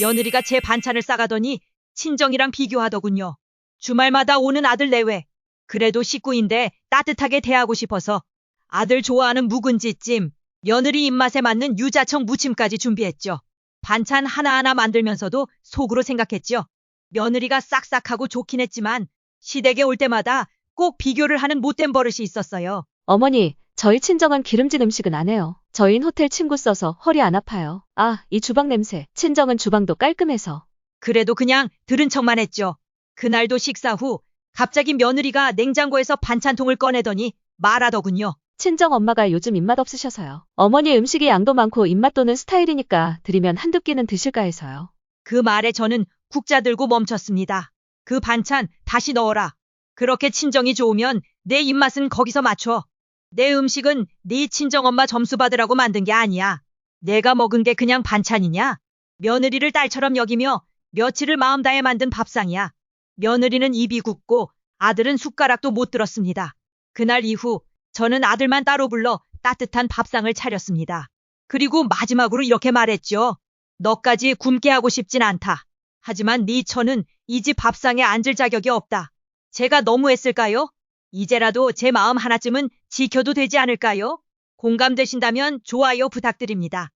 며느리가 제 반찬을 싸가더니 친정이랑 비교하더군요. 주말마다 오는 아들 내외. 그래도 식구인데 따뜻하게 대하고 싶어서 아들 좋아하는 묵은지찜, 며느리 입맛에 맞는 유자청 무침까지 준비했죠. 반찬 하나하나 만들면서도 속으로 생각했죠. 며느리가 싹싹하고 좋긴 했지만 시댁에 올 때마다 꼭 비교를 하는 못된 버릇이 있었어요. 어머니, 저희 친정은 기름진 음식은 안 해요. 저희는 호텔 침구 써서 허리 안 아파요. 아, 이 주방 냄새. 친정은 주방도 깔끔해서. 그래도 그냥 들은 척만 했죠. 그날도 식사 후 갑자기 며느리가 냉장고에서 반찬통을 꺼내더니 말하더군요. 친정 엄마가 요즘 입맛 없으셔서요. 어머니 음식이 양도 많고 입맛 도는 스타일이니까 드리면 한두 끼는 드실까 해서요. 그 말에 저는 국자 들고 멈췄습니다. 그 반찬 다시 넣어라. 그렇게 친정이 좋으면 내 입맛은 거기서 맞춰. 내 음식은 네 친정엄마 점수 받으라고 만든 게 아니야. 내가 먹은 게 그냥 반찬이냐? 며느리를 딸처럼 여기며 며칠을 마음 다해 만든 밥상이야. 며느리는 입이 굳고 아들은 숟가락도 못 들었습니다. 그날 이후 저는 아들만 따로 불러 따뜻한 밥상을 차렸습니다. 그리고 마지막으로 이렇게 말했죠. 너까지 굶게 하고 싶진 않다. 하지만 네 처는 이 집 밥상에 앉을 자격이 없다. 제가 너무했을까요? 이제라도 제 마음 하나쯤은 지켜도 되지 않을까요? 공감되신다면 좋아요 부탁드립니다.